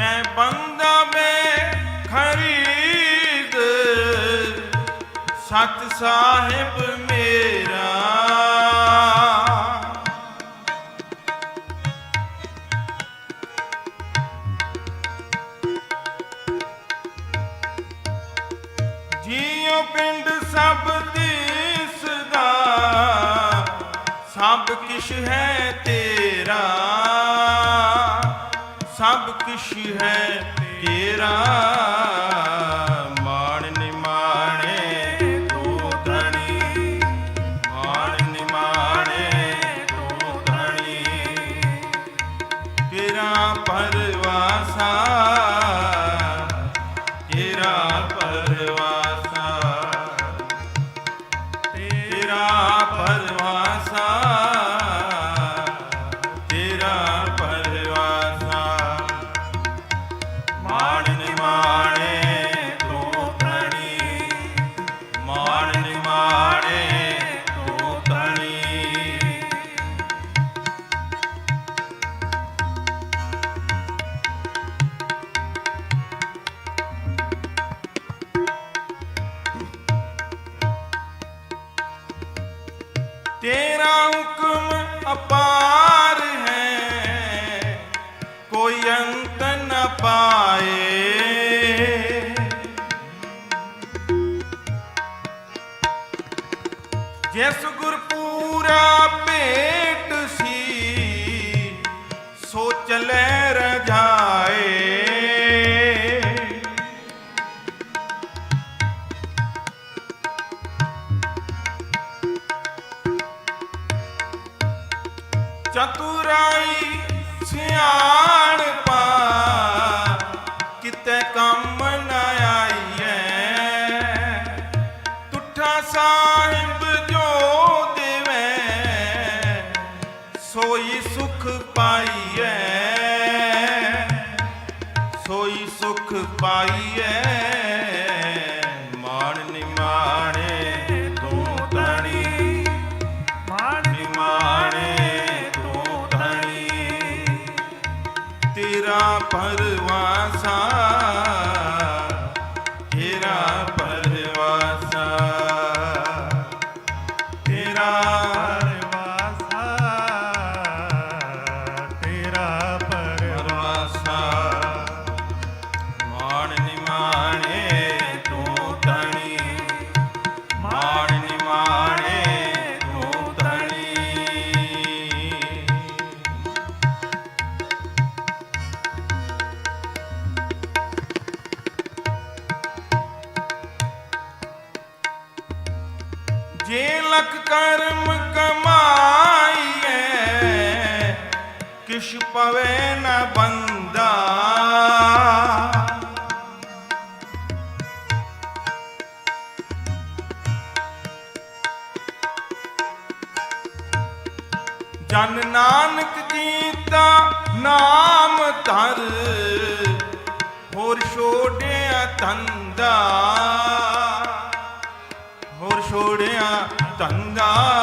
ਮੈਂ ਬੰਦਾ ਮੈਂ ਖਰੀਦ। ਸਤ ਸਾਹਿਬ ਮੇਰਾ। ਜੀਉ ਪਿੰਡ ਸਭ ਦਿਸਦਾ, ਸਭ ਕਿਛ ਹੈ ਤੇਰਾ। ਸਭ ਕਿਛ ਹੈ ਤੇਰਾ। ਤੇਰਾ ਹੁਕਮ ਅਪਾਰ ਹੈ। ਕੋਈ ਅੰਤ ਨ ਪਾਏ। ਜਿਸ ਚਤੁਰਾਈ ਸਿਆਣਪਾ ਕਿਤੇ ਕੰਮ ਨ ਆਈਐ। ਤੁਠਾ ਸਾਹਿਬ ਜੋ ਦੇਵੇ, ਸੋਈ ਸੁਖ ਪਾਈਐ। ਸੋਈ ਸੁਖ ਪਾਈਐ। ਤੇਰਾ ਲਖ ਕਰਮ ਕਮਾਈਏ ਕਿਛ ਪਵੇ ਨਾ ਬੰਦਾ। ਜਨ ਨਾਨਕ ਜੀਤਾ ਨਾਮ ਧਰ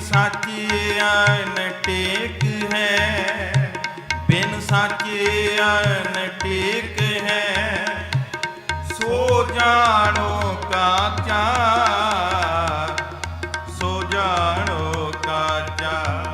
ਬਿਨ ਸਾਚੇ ਅਨ ਟੇਕ ਹੈ। ਬਿਨ ਸਾਚੇ ਅਨ ਟੇਕ ਹੈ। ਸੋ ਜਾਣੋ ਕਾਚਾ, ਸੋ ਜਾਣੋ ਕਾਚਾ।